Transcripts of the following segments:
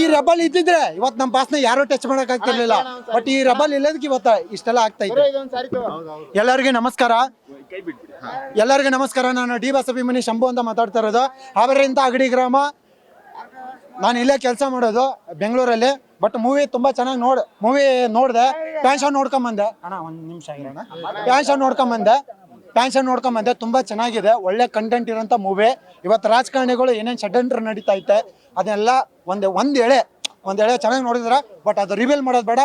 ಈ ರಬಲ್ ಇದ್ದಿದ್ರೆ ಇವತ್ತು ನಮ್ಮ ಬಾಸ್ನ ಯಾರು ಟಚ್ ಮಾಡಕ್ ಆಗ್ತಿರ್ಲಿಲ್ಲ. ಬಟ್ ಈ ರಬಲ್ ಇಲ್ಲದಕ್ಕೆ ಇವತ್ತ ಇಷ್ಟೆಲ್ಲ ಆಗ್ತಾ ಇದೆ. ಎಲ್ಲರಿಗೂ ನಮಸ್ಕಾರ. ಎಲ್ಲರಿಗೂ ನಮಸ್ಕಾರ. ನಾನು ಡಿ ಬಸ್ ಅಭಿಮನಿ ಶಂಭು ಅಂತ ಮಾತಾಡ್ತಾ ಇರೋದು. ಅವರಿಂದ ಅಗಡಿ ಗ್ರಾಮ. ನಾನು ಇಲ್ಲೇ ಕೆಲಸ ಮಾಡೋದು ಬೆಂಗಳೂರಲ್ಲಿ. ಬಟ್ ಮೂವಿ ತುಂಬಾ ಚೆನ್ನಾಗಿ ನೋಡ್ ಮೂವಿ ನೋಡಿದೆ. ಪ್ಯಾನ್ಷನ್ ನೋಡ್ಕೊಂಬಂದೆ. ಅಣ್ಣ ಒಂದು ನಿಮಿಷ ಆಗಿರೋಣ ಪ್ಯಾನ್ಷನ್ ನೋಡ್ಕೊಂಬಂದೆ. ಪ್ಯಾನ್ಷನ್ ನೋಡ್ಕೊಂಬಂದೆ. ತುಂಬಾ ಚೆನ್ನಾಗಿದೆ. ಒಳ್ಳೆ ಕಂಟೆಂಟ್ ಇರೋಂಥ ಮೂವಿ ಇವತ್ತು ರಾಜಕಾರಣಿಗಳು ಏನೇನು ಷಡ್ಯಂತ್ರ ನಡೀತಾ ಐತೆ ಅದನ್ನೆಲ್ಲ ಒಂದು ಒಂದು ಎಳೆ ಒಂದು ಎಳೆ ಚೆನ್ನಾಗಿ ನೋಡಿದ್ರೆ ಬಟ್ ಅದು ರಿವೀಲ್ ಮಾಡೋದು ಬೇಡ.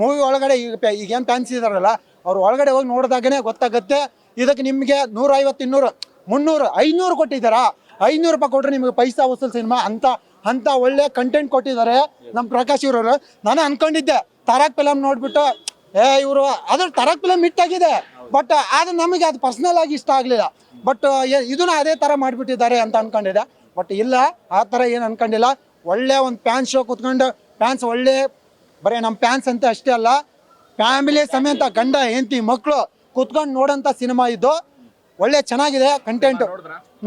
ಮೂವಿ ಒಳಗಡೆ ಈಗ ಈಗೇನು ಫ್ಯಾನ್ಸ್ ಇದಾರಲ್ಲ, ಅವ್ರು ಒಳಗಡೆ ಹೋಗಿ ನೋಡಿದಾಗನೇ ಗೊತ್ತಾಗುತ್ತೆ. ಇದಕ್ಕೆ ನಿಮಗೆ ನೂರೈವತ್ತು, ಇನ್ನೂರು, ಮುನ್ನೂರು, ಐನೂರು ಕೊಟ್ಟಿದ್ದಾರಾ? ಐನೂರು ರೂಪಾಯಿ ಕೊಟ್ಟರೆ ನಿಮಗೆ ಪೈಸಾ ವಸೂಲ್ ಸಿನಿಮಾ ಅಂತ ಅಂತ ಒಳ್ಳೆ ಕಂಟೆಂಟ್ ಕೊಟ್ಟಿದ್ದಾರೆ ನಮ್ಮ ಪ್ರಕಾಶ್ ಇವ್ರವರು. ನಾನು ಅನ್ಕೊಂಡಿದ್ದೆ, ತಾರಕ್ ಫಿಲಮ್ ನೋಡ್ಬಿಟ್ಟು, ಏ, ಇವರು ಅದ್ರ ತಾರಕ್ ಫಿಲಮ್ ಆಗಿದೆ ಬಟ್ ಅದು ನಮಗೆ ಅದು ಪರ್ಸ್ನಲ್ ಆಗಿ ಇಷ್ಟ ಆಗಲಿಲ್ಲ. ಬಟ್ ಇದನ್ನ ಅದೇ ಥರ ಮಾಡಿಬಿಟ್ಟಿದ್ದಾರೆ ಅಂತ ಅನ್ಕೊಂಡಿದ್ದೆ. ಬಟ್ ಇಲ್ಲ ಆ ಥರ ಏನು ಅನ್ಕೊಂಡಿಲ್ಲ. ಒಳ್ಳೆ ಒಂದು ಫ್ಯಾನ್ ಶೋ ಕುತ್ಕೊಂಡು ಪ್ಯಾನ್ಸ್ ಒಳ್ಳೆ ಬರೀ ನಮ್ಮ ಪ್ಯಾನ್ಸ್ ಅಂತ ಅಷ್ಟೇ ಅಲ್ಲ ಫ್ಯಾಮಿಲಿ ಸಮೇತ ಗಂಡ ಹೆಂಡತಿ ಮಕ್ಕಳು ಕುತ್ಕೊಂಡು ನೋಡೋಂಥ ಸಿನಿಮಾ ಇದು. ಒಳ್ಳೆ ಚೆನ್ನಾಗಿದೆ ಕಂಟೆಂಟ್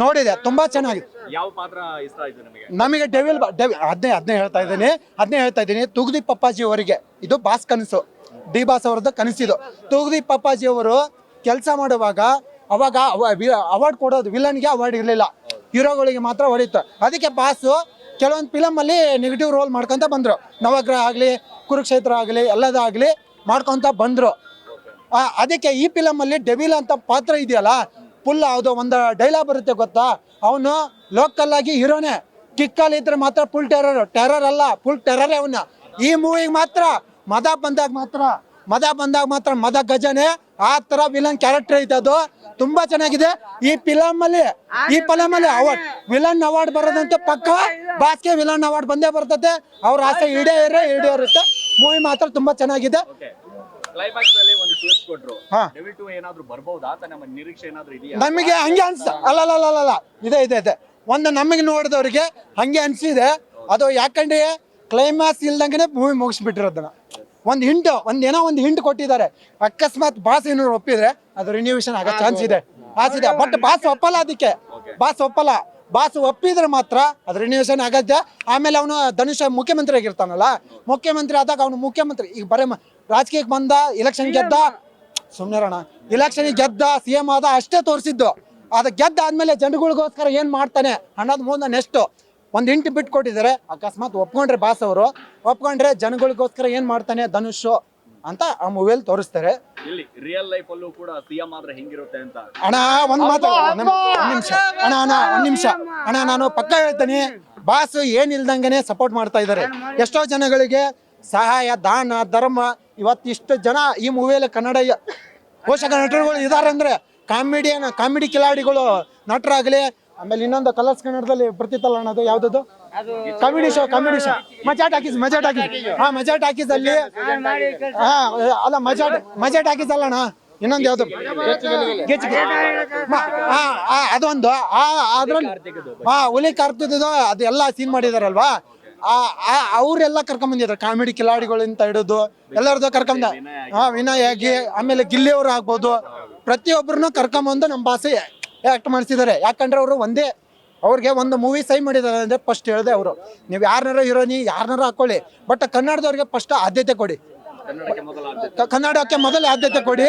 ನೋಡಿದೆ ತುಂಬಾ ಚೆನ್ನಾಗಿದೆ. ಯಾವ ಪಾತ್ರ ಇಷ್ಟ ಆಯ್ತು ನಿಮಗೆ? ನಮಗೆ ಡೆವಿಲ್ ಡೆವಿ ಅದನ್ನೇ ಅದನ್ನೇ ಹೇಳ್ತಾ ಇದ್ದೀನಿ ಅದನ್ನೇ ಹೇಳ್ತಾ ಇದ್ದೀನಿ. ತುಗದಿ ಪಪ್ಪಾಜಿ ಅವರಿಗೆ ಇದು ಬಾಸ್ ಕನಸು. ಡಿ ಬಾಸ್ ಅವರದ್ದು ಕನಸಿದು. ತುಗದಿ ಪಪ್ಪಾಜಿ ಅವರು ಕೆಲಸ ಮಾಡುವಾಗ ಅವಾಗ ಅವಾರ್ಡ್ ಕೊಡೋದು ವಿಲನ್ಗೆ ಅವಾರ್ಡ್ ಇರಲಿಲ್ಲ. ಹೀರೋಗಳಿಗೆ ಮಾತ್ರ ಹೊಡೀತು ಅದಕ್ಕೆ ಬಾಸು ಕೆಲವೊಂದು ಫಿಲಮಲ್ಲಿ ನೆಗೆಟಿವ್ ರೋಲ್ ಮಾಡ್ಕೊಂತ ಬಂದರು. ನವಗ್ರಹ ಆಗಲಿ, ಕುರುಕ್ಷೇತ್ರ ಆಗಲಿ ಎಲ್ಲದಾಗಲಿ ಮಾಡ್ಕೊಂತ ಬಂದರು. ಅದಕ್ಕೆ ಈ ಫಿಲಮಲ್ಲಿ ಡೆವಿಲ್ ಅಂತ ಪಾತ್ರ ಇದೆಯಲ್ಲ ಫುಲ್ ಅದು ಒಂದು ಡೈಲಾಗ್ ಬರುತ್ತೆ ಗೊತ್ತಾ? ಅವನು ಲೋಕಲ್ ಆಗಿ ಹೀರೋನೇ ಕಿಕ್ಕಲ್ಲಿ ಇದ್ರೆ ಮಾತ್ರ ಫುಲ್ ಟೆರರ್ ಟೆರರ್ ಅಲ್ಲ ಫುಲ್ ಟೆರರೇ ಅವನ್ನ ಈ ಮೂವಿಗೆ ಮಾತ್ರ, ಮದ ಬಂದಾಗ ಮಾತ್ರ. ಮದ ಬಂದಾಗ ಮಾತ್ರ ಮದ ಗಜನೆ ಆ ತರ ವಿಲನ್ ಕ್ಯಾರೆಕ್ಟರ್ ಐತೆ ಅದು. ತುಂಬಾ ಚೆನ್ನಾಗಿದೆ. ಈ ಫಿಲಮ್ ಅಲ್ಲಿ ಈ ಫಿಲಮ್ ಅಲ್ಲಿ ಅವಾರ್ಡ್ ವಿಲನ್ ಅವಾರ್ಡ್ ಬರೋದಂತೆ ಪಕ್ಕ ಬಾಸ್ಕೆ ವಿಲನ್ ಅವಾರ್ಡ್ ಬಂದೇ ಬರ್ತದೆ ಅವ್ರ ಆಸೆ ಈಡೇರೇ ಈಡೇರುತ್ತೆ ಮೂವಿ ಮಾತ್ರ ತುಂಬಾ ಚೆನ್ನಾಗಿದೆ. ನಮಗೆ ಹಂಗೆ ಅನ್ಸ ಅಲ್ಲ ಅಲ್ಲ ಇದೆ ಇದೆ ಇದೆ. ಒಂದು ನಮಗೆ ನೋಡಿದವ್ರಿಗೆ ಹಂಗೆ ಅನ್ಸಿದೆ. ಅದು ಯಾಕಂದ್ರೆ ಕ್ಲೈಮ್ಯಾಕ್ಸ್ ಇಲ್ದಂಗೆ ಮೂವಿ ಮುಗಿಸ್ಬಿಟ್ಟಿರೋದನ್ನ. ಒಂದು ಹಿಂಟ್ ಒಂದು ಏನೋ ಒಂದು ಹಿಂಟ್ ಕೊಟ್ಟಿದ್ದಾರೆ. ಅಕಸ್ಮಾತ್ ಬಾಸ್ ಏನಾದ್ರು ಒಪ್ಪಿದ್ರೆ ಅದು ರಿನ್ಯೂವೇಶನ್ ಆಗೋ ಚಾನ್ಸ್ ಇದೆ. ಆಸಿದೆ ಬಟ್ ಬಾಸ್ ಒಪ್ಪಲ್ಲ ಅದಕ್ಕೆ. ಬಾಸ್ ಒಪ್ಪಲ್ಲ. ಬಾಸ್ ಒಪ್ಪಿದ್ರೆ ಮಾತ್ರ ಅದು ರಿನ್ಯೂವೇಶನ್ ಆಗತ್ತೆ. ಆಮೇಲೆ ಅವನು ಧನುಷ್ ಮುಖ್ಯಮಂತ್ರಿ ಆಗಿರ್ತಾನಲ್ಲ ಮುಖ್ಯಮಂತ್ರಿ ಆದಾಗ ಅವನು ಮುಖ್ಯಮಂತ್ರಿ. ಈಗ ಬರೀ ಮ- ರಾಜಕೀಯಕ್ಕೆ ಬಂದ ಇಲೆಕ್ಷನ್ ಗೆದ್ದ ಸುಮ್ಮನೆ ಇಲೆಕ್ಷನ್ ಗೆದ್ದ ಸಿ ಎಂ ಆದ ಅಷ್ಟೇ ತೋರಿಸಿದ್ದು. ಅದು ಗೆದ್ದ ಆದ್ಮೇಲೆ ಜನಗಳಿಗೋಸ್ಕರ ಏನ್ ಮಾಡ್ತಾನೆ ಅನ್ನೋದು ಮುಂದೆ ನೆಕ್ಸ್ಟ್ ಒಂದು ಇಂಟು ಬಿಟ್ಟು ಕೊಟ್ಟಿದ್ದಾರೆ. ಅಕಸ್ಮಾತ್ ಒಪ್ಕೊಂಡ್ರೆ ಬಾಸ್ ಅವರು. ಒಪ್ಕೊಂಡ್ರೆ ಜನಗಳಿಗೋಸ್ಕರ ಏನ್ ಮಾಡ್ತಾನೆ ಧನುಷ್ ಅಂತ ಆ ಮೂವಿಯಲ್ಲಿ ತೋರಿಸ್ತಾರೆ. ಇಲ್ಲಿ ರಿಯಲ್ ಲೈಫ್ ಅಲ್ಲೂ ಕೂಡ ಸಿಎಂ ಆದ್ರೆ ಹೆಂಗಿರುತ್ತೆ ಅಂತ. ಅಣ್ಣ ಒಂದ್ ಮಾತು ಒಂದ್ ನಿಮಿಷ ಅಣ್ಣ ಅಣ್ಣ ಒಂದ್ ನಿಮಿಷ. ಅಣ್ಣ ನಾನು ಪಕ್ಕ ಹೇಳ್ತೀನಿ. ಬಾಸ್ ಏನ್ ಇಲ್ದಂಗೆ ಸಪೋರ್ಟ್ ಮಾಡ್ತಾ ಇದ್ದಾರೆ. ಎಷ್ಟೋ ಜನಗಳಿಗೆ ಸಹಾಯ ದಾನ ಧರ್ಮ ಇವತ್ತಿಷ್ಟು ಜನ ಈ ಮೂವಿಯಲ್ಲಿ ಕನ್ನಡ ಪೋಷಕ ನಟರುಗಳು ಇದಾರೆ ಅಂದ್ರೆ ಕಾಮಿಡಿಯನ್ ಕಾಮಿಡಿ ಕಿಲಾಡಿಗಳು ನಟರಾಗ್ಲಿ ಆಮೇಲೆ ಇನ್ನೊಂದು ಕಲರ್ಸ್ ಕನ್ನಡದಲ್ಲಿ ಬರ್ತಿತ್ತಲ್ಲ ಅನ್ನೋದು ಅದು ಯಾವ್ದದು? Comedy show comedy show Maja Talkies Maja Talkies. ಹಾ ಮಜಾ ಟಾಕೀಸ್ ಅಲ್ಲಿ ಹಾ ಅಲ್ಲ ಮಜಾ ಮಜಾ ಟಾಕೀಸ್ ಅಲ್ಲಣ್ಣ? ಇನ್ನೊಂದು ಯಾವ್ದು? ಆ, ಅದೊಂದು. ಆ ಅದ್ರಲ್ಲಿ ಹಾ ಹುಲಿ ಕರ್ತದ್ದು ಅದೆಲ್ಲ ಸೀನ್ ಮಾಡಿದಾರಲ್ವಾ? ಆ ಆ ಅವರೆಲ್ಲ ಕರ್ಕೊಂಡ್ ಬಂದಿದ್ರು. ಕಾಮಿಡಿ ಕಿಲಾಡಿಗಳಿಂದ ಹಿಡಿದು ಎಲ್ಲರದ್ದು ಕರ್ಕೊಂಡ್ ಹಾ ವಿನಯ್ ಆಗಿ ಆಮೇಲೆ ಗಿಲ್ಲಿ ಅವರು ಆಗ್ಬೋದು ಪ್ರತಿಯೊಬ್ಬರನ್ನು ಕರ್ಕೊಂಬಂದು ನಮ್ಮ ಭಾಷೆ ಆಕ್ಟ್ ಮಾಡಿಸಿದ್ದಾರೆ ಯಾಕಂದ್ರೆ ಅವರು ಒಂದೇ ಅವ್ರಿಗೆ ಒಂದು ಮೂವಿ ಸೈ ಮಾಡಿದ್ದಾರೆ ಅಂದ್ರೆ ಫಸ್ಟ್ ಹೇಳಿದೆ ಅವರು. ನೀವು ಯಾರನ್ನಾರ ಹೀರೋನಿ ಯಾರನ್ನಾರ ಹಾಕೊಳ್ಳಿ. ಬಟ್ ಕನ್ನಡದವ್ರಿಗೆ ಫಸ್ಟ್ ಆದ್ಯತೆ ಕೊಡಿ. ಕನ್ನಡಕ್ಕೆ ಮೊದಲು ಆದ್ಯತೆ ಕೊಡಿ.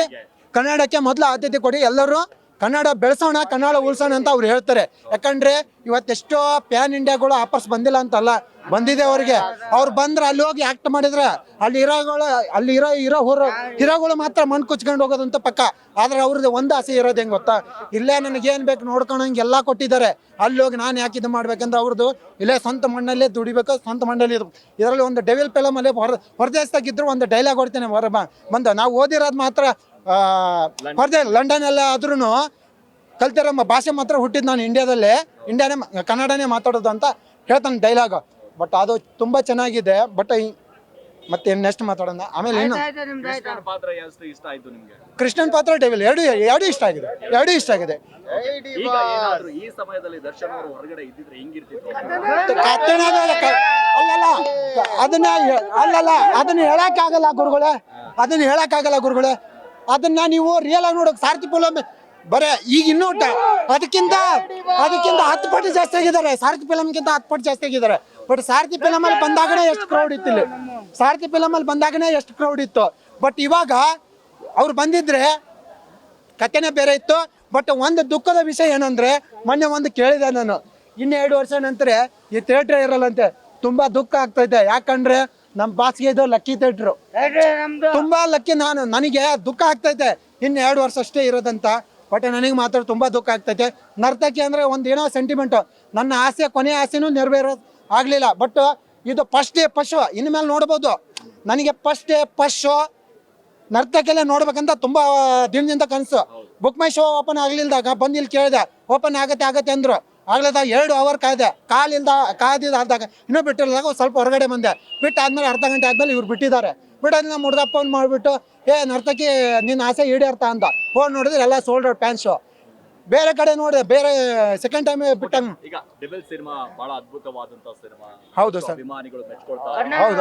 ಕನ್ನಡಕ್ಕೆ ಮೊದಲು ಆದ್ಯತೆ ಕೊಡಿ. ಎಲ್ಲರೂ ಕನ್ನಡ ಬೆಳೆಸೋಣ, ಕನ್ನಡ ಉಳಿಸೋಣ ಅಂತ ಅವ್ರು ಹೇಳ್ತಾರೆ. ಯಾಕಂದ್ರೆ ಇವತ್ತೆಷ್ಟೋ ಪ್ಯಾನ್ ಇಂಡಿಯಾಗಳು ಆಫರ್ಸ್ ಬಂದಿಲ್ಲ ಅಂತಲ್ಲ, ಬಂದಿದೆ ಅವ್ರಿಗೆ. ಅವ್ರು ಬಂದ್ರೆ ಅಲ್ಲಿ ಹೋಗಿ ಆಕ್ಟ್ ಮಾಡಿದ್ರೆ ಅಲ್ಲಿ ಇರೋಗಳು, ಅಲ್ಲಿ ಇರೋ ಇರೋ ಹೊರ ಹೀರೋಗಳು ಮಾತ್ರ ಮಣ್ಣು ಕುಚ್ಕೊಂಡು ಹೋಗೋದಂತ ಪಕ್ಕ. ಆದ್ರೆ ಅವ್ರದ್ದು ಒಂದು ಆಸೆ ಇರೋದು ಹೆಂಗ್ ಗೊತ್ತಾ? ಇಲ್ಲೇ ನನಗೆ ಏನ್ ಬೇಕು ನೋಡ್ಕೊಳಂಗೆ ಎಲ್ಲ ಕೊಟ್ಟಿದ್ದಾರೆ. ಅಲ್ಲಿ ಹೋಗಿ ನಾನು ಯಾಕೆ ಇದು ಮಾಡ್ಬೇಕಂದ್ರೆ ಅವ್ರದ್ದು ಇಲ್ಲೇ ಸ್ವಂತ ಮಣ್ಣಲ್ಲೇ ದುಡಿಬೇಕು, ಸ್ವಂತ ಮಣ್ಣಲ್ಲಿ ಇದು ಇದರಲ್ಲಿ ಒಂದು ಡೆವಿಲ್ ಪೆಲಮ್ ಅಲ್ಲಿ ಹೊರ ಹೊರದೇಶದಾಗಿದ್ರು ಒಂದು ಡೈಲಾಗ್ ಹೊಡ್ತೇನೆ ಹೊರ ಬಂದ. ನಾವು ಓದಿರೋದು ಮಾತ್ರ ಆ, ಲಂಡನಲ್ಲೇ ಲಂಡನ್ ಎಲ್ಲ ಆದ್ರೂ ಕಲ್ತಿರೋ ಭಾಷೆ ಮಾತ್ರ ಹುಟ್ಟಿದ್ ನಾನು ಇಂಡಿಯಾದಲ್ಲೇ. ಇಂಡಿಯಾನೇ ಮ- ಕನ್ನಡನೇ ಮಾತಾಡೋದು ಅಂತ ಹೇಳ್ತಾನೆ ಡೈಲಾಗ್. ಬಟ್ ಅದು ತುಂಬಾ ಚೆನ್ನಾಗಿದೆ. ಬಟ್ ಮತ್ತೆ ನೆಕ್ಸ್ಟ್ ಮಾತಾಡೋಣ? ಆಮೇಲೆ ಏನು ಕೃಷ್ಣನ್ ಪಾತ್ರ ಎಷ್ಟು ಇಷ್ಟ ಆಯ್ತು ನಿಮ್ಗೆ? ಕೃಷ್ಣನ್ ಪಾತ್ರ ಡೆವಿಲ್ ಎರಡು ಎರಡು ಇಷ್ಟ ಆಗಿದೆ. ಎರಡು ಇಷ್ಟ ಆಗಿದೆ. ಈ ಸಮಯದಲ್ಲಿ ದರ್ಶನ್ ಅವರು ಹೊರಗಡೆ ಇದ್ದಿದ್ರೆ ಹೆಂಗಿರ್ತಿತ್ತು? ಕತ್ತಣದ ಕ- ಅಲ್ಲಲ್ಲ ಅದನ್ನ ಅಲ್ಲಲ್ಲ ಅದನ್ನ ಹೇಳಕ್ಕಾಗಲ್ಲ ಗುರುಗಳೇ. ಅದನ್ನ ಹೇಳಕ್ಕಾಗಲ್ಲ ಗುರುಗಳೇ. ಅದನ್ನ ನೀವು ರಿಯಲ್ ಆಗಿ ನೋಡೋಕೆ ಸಾರಥಿ ಫಿಲಮ್ ಬರೇ, ಈಗ ಇನ್ನೂ ಅದಕ್ಕಿಂತ ಅದಕ್ಕಿಂತ ಹತ್ತು ಪಟ್ಟು ಜಾಸ್ತಿ ಆಗಿದ್ದಾರೆ. ಸಾರ್ಥಿ ಫಿಲಮ್ಗಿಂತ ಹತ್ತು ಪಟ್ಟು ಜಾಸ್ತಿ ಆಗಿದ್ದಾರೆ. ಬಟ್ ಸಾರಥಿ ಫಿಲಮ್ ಅಲ್ಲಿ ಬಂದಾಗನೇ ಎಷ್ಟು ಕ್ರೌಡ್ ಇತ್ತು ಇಲ್ಲಿ. ಸಾರಥಿ ಫಿಲಮ್ ಅಲ್ಲಿ ಬಂದಾಗನೇ ಎಷ್ಟು ಕ್ರೌಡ್ ಇತ್ತು. ಬಟ್ ಇವಾಗ ಅವ್ರು ಬಂದಿದ್ರೆ ಕಥೆನೇ ಬೇರೆ ಇತ್ತು. ಬಟ್ ಒಂದು ದುಃಖದ ವಿಷಯ ಏನಂದ್ರೆ, ಮೊನ್ನೆ ಒಂದು ಕೇಳಿದೆ ನಾನು. ಇನ್ನು ಎರಡು ವರ್ಷ ನಂತರ ಈ ಥಿಯೇಟ್ರ್ ಇರಲ್ಲಂತೆ. ತುಂಬಾ ದುಃಖ ಆಗ್ತೈತೆ ಯಾಕಂದ್ರೆ ನಮ್ಮ ಬಾಸ್ಗೆ ಇದು ಲಕ್ಕಿ ಥಿಯೇಟ್ರು ತುಂಬಾ ಲಕ್ಕಿ ನಾನು ನನಗೆ ದುಃಖ ಆಗ್ತೈತೆ. ಇನ್ನು ಎರಡು ವರ್ಷ ಅಷ್ಟೇ ಇರೋದಂತ. ಬಟ್ ನನಗೆ ಮಾತ್ರ ತುಂಬಾ ದುಃಖ ಆಗ್ತೈತೆ. ನರ್ತಕಿ ಅಂದ್ರೆ ಒಂದು ಏನೋ ಸೆಂಟಿಮೆಂಟ್ ನನ್ನ ಆಸೆ ಕೊನೆ ಆಸೆನೂ ನೆರವೇರೋ ಆಗ್ಲಿಲ್ಲ. ಬಟ್ ಇದು ಫಸ್ಟ್ ಡೇ ಪಶು ಇನ್ಮೇಲೆ ನೋಡ್ಬೋದು. ನನಗೆ ಫಸ್ಟ್ ಡೇ ಪಶು ಶೋ ನರ್ತಕೆಲ್ಲ ನೋಡ್ಬೇಕಂತ ತುಂಬಾ ದಿನದಿಂದ ಕನಸು. ಬುಕ್ ಮೈ ಶೋ ಓಪನ್ ಆಗ್ಲಿಲ್ದಾಗ ಬಂದು ಇಲ್ಲಿ ಕೇಳಿದೆ. ಓಪನ್ ಆಗತ್ತೆ ಆಗತ್ತೆ ಅಂದ್ರು. ಆಗ್ಲದಾಗ ಎರಡು ಅವರ್ ಕಾಯ್ದೆ. ಕಾಲಿಂದ ಕಾದಿದ ಅರ್ಧ ಇನ್ನೂ ಬಿಟ್ಟಿರದಾಗ ಒಂದ್ ಸ್ವಲ್ಪ ಹೊರಗಡೆ ಬಂದೆ. ಬಿಟ್ಟು ಆದ್ಮೇಲೆ ಅರ್ಧ ಗಂಟೆ ಆದ್ಮೇಲೆ ಇವ್ರು ಬಿಟ್ಟಿದ್ದಾರೆ. ಬಿಡೋದ್ನ ಮುಡ್ದ ಫೋನ್ ಮಾಡಿಬಿಟ್ಟು ಏ ನರ್ತಕಿ ನಿನ್ನ ಆಸೆ ಈಡೇರ್ತಾ ಅಂತ ಫೋನ್ ನೋಡಿದ್ರೆ ಎಲ್ಲ ಸೋಲ್ಡ್ ಶೋ ಬೇರೆ ಕಡೆ ನೋಡಿದೆ ಬೇರೆ ಸೆಕೆಂಡ್ ಟೈಮ್ ಬಿಟ್ಟ ಈಗ ಡೆವಿಲ್ ಸಿನಿಮಾ ಬಹಳ ಅದ್ಭುತವಾದಂತ ಸಿನಿಮಾ ಹೌದು ಸರ್. ಅಭಿಮಾನಿಗಳು ಹೌದು.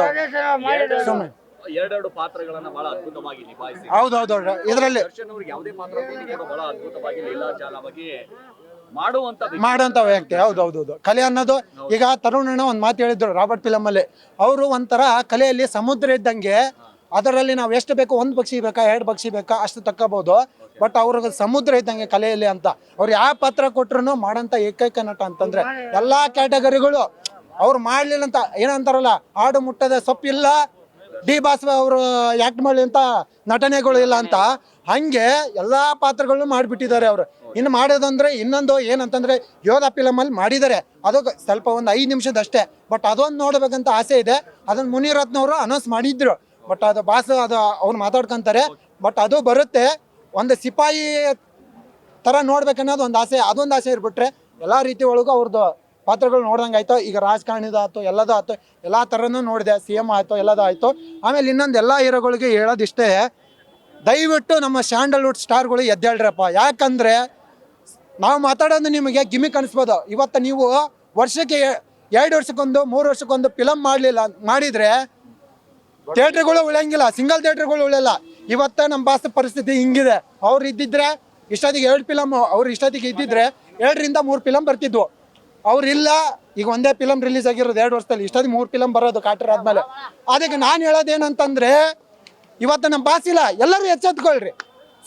ಎರಡೆರಡು- ಸುಮ್ನೆ. ಎರಡೆರಡು ಪಾತ್ರಗಳನ್ನ ಬಹಳ ಅದ್ಭುತವಾಗಿ ನಿಭಾಯಿಸಿ ಹೌದು ಹೌದು ಇದರಲ್ಲಿ ದರ್ಶನ್ ಅವ್ರಿಗೆ ಯಾವುದೇ ಪಾತ್ರ ಬಹಳ ಅದ್ಭುತವಾಗಿ ಲೀಲಾಜಾಲವಾಗಿ ಮಾಡುವಂತ ವ್ಯಕ್ತಿ. ಹೌದು ಹೌದು ಹೌದು. ಕಲೆ ಅನ್ನೋದು ಈಗ ತರುಣಣ್ಣ ಒಂದು ಮಾತು ಹೇಳಿದ್ರು ರಾಬರ್ಟ್ ಫಿಲಮ್ ಅಲ್ಲಿ. ಅವರು ಒಂಥರ ಕಲೆಯಲ್ಲಿ ಸಮುದ್ರ ಇದ್ದಂಗೆ ಅದರಲ್ಲಿ ನಾವು ಎಷ್ಟು ಬೇಕು ಒಂದು ಪಕ್ಷಿ ಬೇಕಾ ಎರಡು ಪಕ್ಷಿ ಬೇಕಾ ಅಷ್ಟು ತಕ್ಕಬಹುದು ಬಟ್ ಅವ್ರಿಗೆ ಸಮುದ್ರ ಇದ್ದಂಗೆ ಕಲೆಯಲ್ಲಿ ಅಂತ. ಅವ್ರು ಯಾವ ಪಾತ್ರ ಕೊಟ್ರು ಮಾಡಂತ ಏಕೈಕ ನಟ ಅಂತಂದ್ರೆ ಎಲ್ಲಾ ಕ್ಯಾಟಗರಿಗಳು ಅವ್ರು ಮಾಡ್ಲಿಲ್ಲ ಅಂತ ಏನಂತಾರಲ್ಲ ಹಾಡು ಮುಟ್ಟದ ಸೊಪ್ಪಿಲ್ಲ ಡಿ ಬಾಸ್ ಅವರು ಆಕ್ಟ್ ಮಾಡಲಿ ಅಂತ ನಟನೆಗಳು ಇಲ್ಲ ಅಂತ. ಹಂಗೆ ಎಲ್ಲಾ ಪಾತ್ರಗಳನ್ನು ಮಾಡಿಬಿಟ್ಟಿದ್ದಾರೆ ಅವರು. ಇನ್ನು ಮಾಡೋದಂದ್ರೆ ಇನ್ನೊಂದು ಏನಂತಂದ್ರೆ ಯೋಧ ಫಿಲಮಲ್ಲಿ ಮಾಡಿದ್ದಾರೆ. ಅದು ಸ್ವಲ್ಪ ಒಂದು ಐದು ನಿಮಿಷದಷ್ಟೇ ಬಟ್ ಅದೊಂದು ನೋಡಬೇಕಂತ ಆಸೆ ಇದೆ. ಅದನ್ನ ಮುನಿರತ್ನವರು ಅನೌನ್ಸ್ ಮಾಡಿದ್ರು. ಬಟ್ ಅದು ಬಾಸ್ ಅದು ಅವ್ರು ಮಾತಾಡ್ಕೊಂತಾರೆ. ಬಟ್ ಅದು ಬರುತ್ತೆ. ಒಂದು ಸಿಪಾಯಿ ತರ ನೋಡ್ಬೇಕನ್ನೋದು ಒಂದು ಆಸೆ. ಅದೊಂದು ಆಸೆ ಇರ್ಬಿಟ್ರೆ ಎಲ್ಲಾ ರೀತಿ ಒಳಗೂ ಅವ್ರದ್ದು ಪಾತ್ರಗಳು ನೋಡ್ದಂಗೆ ಆಯ್ತು. ಈಗ ರಾಜಕಾರಣಿದ ಆಯ್ತು, ಎಲ್ಲದೂ ಆಯ್ತು, ಎಲ್ಲಾ ಥರನೂ ನೋಡಿದೆ. ಸಿ ಎಂ ಆಯಿತು, ಎಲ್ಲದೂ ಆಯಿತು. ಆಮೇಲೆ ಇನ್ನೊಂದು ಎಲ್ಲ ಹೀರೋಗಳಿಗೆ ಹೇಳೋದಿಷ್ಟೇ, ದಯವಿಟ್ಟು ನಮ್ಮ ಸ್ಯಾಂಡಲ್ವುಡ್ ಸ್ಟಾರ್ಗಳು ಎದ್ದೇಳ್ರಪ್ಪ. ಯಾಕಂದ್ರೆ ನಾವು ಮಾತಾಡೋದು ನಿಮಗೆ ಗಿಮಿಕ್ ಅನಿಸ್ಬೋದು. ಇವತ್ತು ನೀವು ವರ್ಷಕ್ಕೆ ಎರಡು ವರ್ಷಕ್ಕೊಂದು, ಮೂರು ವರ್ಷಕ್ಕೊಂದು ಫಿಲಮ್ ಮಾಡಲಿಲ್ಲ ಮಾಡಿದ್ರೆ ಥಿಯೇಟ್ರ್ಗಳು ಉಳಿಯಂಗಿಲ್ಲ, ಸಿಂಗಲ್ ಥಿಯೇಟ್ರ್ಗಳು ಉಳಿಯಲ್ಲ. ಇವತ್ತ ನಮ್ಮ ಭಾಷೆ ಪರಿಸ್ಥಿತಿ ಹಿಂಗಿದೆ. ಅವ್ರು ಇದ್ದಿದ್ರೆ ಇಷ್ಟೊತ್ತಿಗೆ ಎರಡು ಫಿಲಮ್ ಅವ್ರು ಇಷ್ಟೊತ್ತಿಗೆ ಇದ್ದಿದ್ರೆ ಎರಡರಿಂದ ಮೂರು ಫಿಲಮ್ ಬರ್ತಿದ್ವು. ಅವ್ರು ಇಲ್ಲ, ಈಗ ಒಂದೇ ಫಿಲಮ್ ರಿಲೀಸ್ ಆಗಿರೋದು ಎರಡು ವರ್ಷದಲ್ಲಿ. ಇಷ್ಟೊತ್ತಿಗೆ ಮೂರು ಫಿಲಮ್ ಬರೋದು ಕಾಟರ್ ಆದಮೇಲೆ. ಅದಕ್ಕೆ ನಾನು ಹೇಳೋದೇನಂತಂದ್ರೆ, ಇವತ್ತು ನಮ್ಮ ಬಾಸ್ ಇಲ್ಲ. ಎಲ್ಲರೂ ಎಚ್ಚೆತ್ಕೊಳ್ರಿ.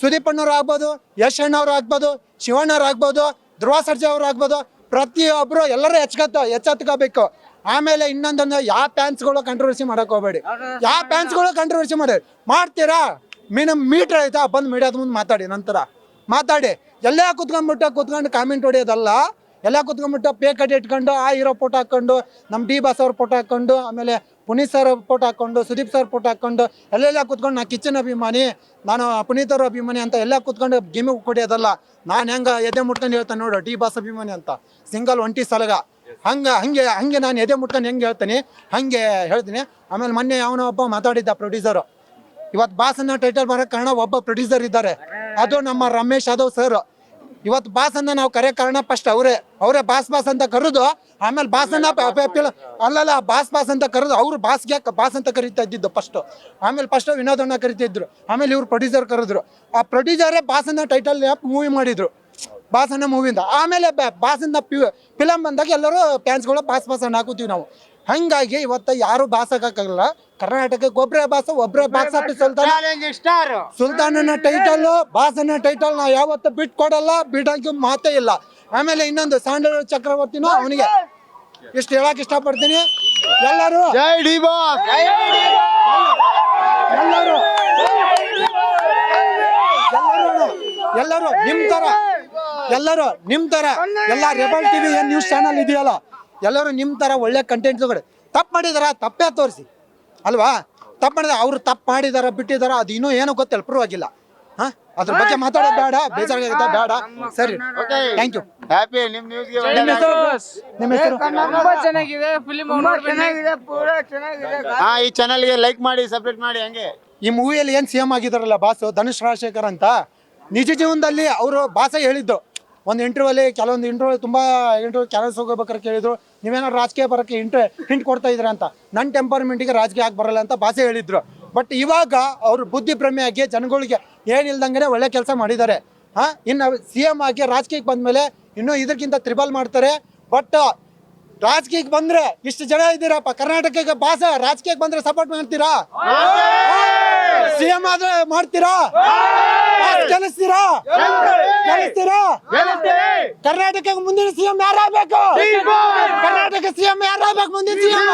ಸುದೀಪ್ ಅಣ್ಣವ್ರು ಆಗ್ಬೋದು, ಯಶ್ ಅಣ್ಣವ್ರು ಆಗ್ಬೋದು ಶಿವಣ್ಣವ್ರು ಆಗ್ಬೋದು ಧ್ರುವ ಸರ್ಜಾ ಅವ್ರು ಆಗ್ಬೋದು ಪ್ರತಿಯೊಬ್ಬರು ಎಲ್ಲರೂ ಎಚ್ಕತ್ತ, ಎಚ್ಚೆತ್ಕೋಬೇಕು. ಆಮೇಲೆ ಇನ್ನೊಂದೊಂದು ಯಾವ ಫ್ಯಾನ್ಸ್ಗಳು ಕಂಟ್ರವರ್ಸಿ ಮಾಡಕ್ ಹೋಗ್ಬೇಡಿ. ಯಾವ ಫ್ಯಾನ್ಸ್ಗಳು ಕಂಟ್ರವರ್ಸಿ ಮಾಡಿ, ಮಾಡ್ತೀರಾ? ಮಿನಿಮ್ ಮೀಟರ್ ಆಯ್ತಾ? ಬಂದು ಮೀಡಿಯಾದ ಮುಂದೆ ಮಾತಾಡಿ, ನಂತರ. ಮಾತಾಡಿ. ಎಲ್ಲೇ ಕುತ್ಕೊಂಡ್ಬಿಟ್ಟು ಕುತ್ಕೊಂಡು ಕಾಮೆಂಟ್ ಹೊಡೆಯೋದಲ್ಲ ಎಲ್ಲ ಕುತ್ಕೊಂಡ್ಬಿಟ್ಟು ಪೇ ಕಟ್ ಇಟ್ಕೊಂಡು, ಆ ಹೀರೋ ಫೋಟೋ ಹಾಕೊಂಡು ನಮ್ಮ ಡಿ ಬಾಸ್ ಅವ್ರ ಫೋಟೋ ಹಾಕೊಂಡು ಆಮೇಲೆ ಪುನೀತ್ ಸರ್ ಫೋಟೋ ಹಾಕೊಂಡು ಸುದೀಪ್ ಸರ್ ಫೋಟೋ ಹಾಕೊಂಡು ಎಲ್ಲೆಲ್ಲ ಕುತ್ಕೊಂಡು ನಾ ಕಿಚನ್ ಅಭಿಮಾನಿ, ನಾನು ಪುನೀತ್ ಅವ್ರ ಅಭಿಮಾನಿ ಅಂತ ಎಲ್ಲ ಕುತ್ಕೊಂಡು ಗೇಮಿಗೆ ಕೊಡಿಯೋದಲ್ಲ. ನಾನು ಹೆಂಗ ಎದೆ ಮುಟ್ಕೊಂಡು ಹೇಳ್ತಾನೆ ನೋಡು, ಡಿ ಬಾಸ್ ಅಭಿಮಾನಿ ಅಂತ. ಸಿಂಗಲ್ ಒಂಟಿ ಸಲಗ. ಹಂಗ, ಹಂಗೆ ಹಂಗೆ ನಾನು ಎದೆ ಮುಟ್ಕೊಂಡು ಹೆಂಗೆ ಹೇಳ್ತೀನಿ, ಹಂಗೆ ಹೇಳ್ತೀನಿ. ಆಮೇಲೆ ಮೊನ್ನೆ ಅವನೋ ಒಬ್ಬ ಮಾತಾಡಿದ್ದ ಪ್ರೊಡ್ಯೂಸರು ಇವತ್ತು ಬಾಸ್ ಅನ್ನೋ ಟೈಟಲ್ ಬರೋಕೆ ಕಾರಣ ಒಬ್ಬ ಪ್ರೊಡ್ಯೂಸರ್ ಇದ್ದಾರೆ. ಅದು ನಮ್ಮ ರಮೇಶ್ ಯಾದವ್ ಸರ್ ಇವತ್ತು ಬಾಸ್ ಅನ್ನ ನಾವು ಕರೆ ಕಾರಣ ಫಸ್ಟ್ ಅವರೇ. ಅವರೇ ಬಾಸ್ ಬಾಸ್ ಅಂತ ಕರೆದು ಆಮೇಲೆ ಬಾಸ್ ಅನ್ನ ಅಲ್ಲಲ್ಲ ಬಾಸ್ ಬಾಸ್ ಅಂತ ಕರೆದು ಅವ್ರು ಬಾಸ್ಗೆ ಬಾಸ್ ಅಂತ ಕರಿತಾ ಇದ್ದಿದ್ದು ಫಸ್ಟ್ ಆಮೇಲೆ ಫಸ್ಟ್ ವಿನೋದನ್ನ ಕರಿತಿದ್ರು ಆಮೇಲೆ ಇವ್ರು ಪ್ರೊಡ್ಯೂಸರ್ ಕರೆದ್ರು. ಆ ಪ್ರೊಡ್ಯೂಸರೇ ಬಾಸ್ ಟೈಟಲ್ ಮೂವಿ ಮಾಡಿದ್ರು? ಬಾಸ್ ಅನ್ನ ಮೂವಿಯಿಂದ ಆಮೇಲೆ ಬಾಸ್ ಅಂತ ಫಿಲಮ್ ಬಂದಾಗ ಎಲ್ಲರೂ ಫ್ಯಾನ್ಸ್ಗಳು ಬಾಸ್ ಬಾಸ್ ಅನ್ನ ಹಾಕುತ್ತೀವಿ ನಾವು. ಹಂಗಾಗಿ ಇವತ್ತು ಯಾರು ಬಾಸ್ ಹಾಕಕ್ಕಾಗಲ್ಲ ಕರ್ನಾಟಕಕ್ಕೆ ಒಬ್ಬರೇ ಬಾಸ ಒಬ್ಬರೇ ಬಾಕ್ಸ್ ಆಫೀಸ್ ಸುಲ್ತಾನ. ಸುಲ್ತಾನನ ಟೈಟಲ್ ಬಾಸನ ಟೈಟಲ್ ನಾವು ಯಾವತ್ತು ಬಿಟ್ ಕೊಡಲ್ಲ ಮಾತೇ ಇಲ್ಲ. ಆಮೇಲೆ ಇನ್ನೊಂದು ಸ್ಯಾಂಡಲ್ ಚಕ್ರವರ್ತಿನೂ ಅವನಿಗೆ. ಇಷ್ಟು ಹೇಳಕ್ ಇಷ್ಟಪಡ್ತೀನಿ. ಎಲ್ಲರೂ ಜೈ ಡಿ ಬಾಸ್. ಎಲ್ಲರೂ ಎಲ್ಲರೂ ಎಲ್ಲರೂ ನಿಮ್ ತರ. ಎಲ್ಲರೂ ನಿಮ್ ತರ. ಎಲ್ಲ ರೆಬಲ್ ಟಿವಿ ಏನ್ ನ್ಯೂಸ್ ಚಾನಲ್ ಇದೆಯಲ್ಲ? ಎಲ್ಲರೂ ನಿಮ್ ತರ ಒಳ್ಳೆ ಕಂಟೆಂಟ್ ತಗೊಳ್ಳಿ. ತಪ್ಪು ಮಾಡಿದಾರ? ತಪ್ಪೇ ತೋರಿಸಿ. ಅಲ್ವಾ? ತಪ್ಪು ಮಾಡಿದ ಅವ್ರು ತಪ್ಪು ಮಾಡಿದಾರ ಬಿಟ್ಟಿದಾರ ಅದು ಇನ್ನೂ ಏನೂ ಗೊತ್ತಿಲ್ಲ ಪ್ರೂವ್ ಆಗಿಲ್ಲ. ಹಾ? ಅದ್ರ ಬಗ್ಗೆ ಮಾತಾಡೋದು ಬೇಡ ಬೇಜಾರಾಗುತ್ತೆ ಬೇಡ. ಸರಿ. ಥ್ಯಾಂಕ್ ಯು ಹ್ಯಾಪಿ ನಿಮ್ ನ್ಯೂಸ್ಗೆ ನಿಮ್ಮ ಹೆಸರು? ತುಂಬಾ ಚೆನ್ನಾಗಿದೆ ತುಂಬಾ ಚೆನ್ನಾಗಿದೆ ಫಿಲಿಮ್ ಹಾ ಈ ಚಾನಲ್ಗೆ ಲೈಕ್ ಮಾಡಿ ಸಬ್ಸ್ಕ್ರೈಬ್ ಮಾಡಿ ಹಂಗೆ. ಈ ಮೂವಿಯಲ್ಲಿ ಏನ್ ಸಿ ಎಂ ಆಗಿದಾರಲ್ಲ ಬಾಸು? ಧನುಷ್ ರಾಜಶೇಖರ್ ಅಂತ. ನಿಜ ಜೀವನದಲ್ಲಿ ಅವರು ಬಾಸ ಹೇಳಿದ್ದು. ಒಂದು ಅಲ್ಲಿ ಕೆಲವೊಂದು ಇಂಟರ್ವ್ಯೂ ತುಂಬಾ ಇಂಟರ್ವ್ಯೂ ಚಾನಲ್ಸ್ ಹೋಗ್ಬೇಕಾದ್ರೆ ಕೇಳಿದ್ರು ನೀವೇನೋ ರಾಜಕೀಯ ಬರೋಕ್ಕೆ ಇಂಟ್ರೆ ಹಿಂಟ್ ಕೊಡ್ತಾ ಇದ್ರೆ ಅಂತ. ನನ್ನ ಟೆಂಪರ್ಮೆಂಟಿಗೆ ರಾಜಕೀಯ ಆಗಿ ಬರಲ್ಲ ಅಂತ ಭಾಷೆ ಹೇಳಿದ್ರು. ಬಟ್ ಇವಾಗ ಅವರು ಬುದ್ಧಿ ಆಗಿ ಜನಗಳಿಗೆ ಏನಿಲ್ದಂಗೆ ಒಳ್ಳೆ ಕೆಲಸ ಮಾಡಿದ್ದಾರೆ. ಹಾಂ ಇನ್ನು ಸಿ ಎಂ ಆಗಿ ರಾಜಕೀಯಕ್ಕೆ ಬಂದ್ಮೇಲೆ ಇನ್ನೂ ಇದಕ್ಕಿಂತ ತ್ರಿಬಲ್ ಮಾಡ್ತಾರೆ. ಬಟ್ ರಾಜಕೀಯಕ್ಕೆ ಬಂದ್ರೆ ಇಷ್ಟು ಜನ ಇದ್ದೀರಪ್ಪ ಕರ್ನಾಟಕಕ್ಕೆ ಭಾಷ ರಾಜಕೀಯಕ್ಕೆ ಬಂದ್ರೆ ಸಪೋರ್ಟ್ ಮಾಡ್ತೀರಾ? ಸಿ ಎಂ ಆದ್ರೆ ಮಾಡ್ತೀರಾ? ಗೆಲ್ಲಿಸ್ತೀರಾ ಗೆಲ್ಲಿಸ್ತೀರಾ ಕರ್ನಾಟಕಕ್ಕೆ ಮುಂದಿನ ಸಿಎಂ ಯಾರಾಗಬೇಕು? ಕರ್ನಾಟಕ ಸಿಎಂ ಯಾರಾಗಬೇಕು ಮುಂದಿನ ಸಿಎಂ?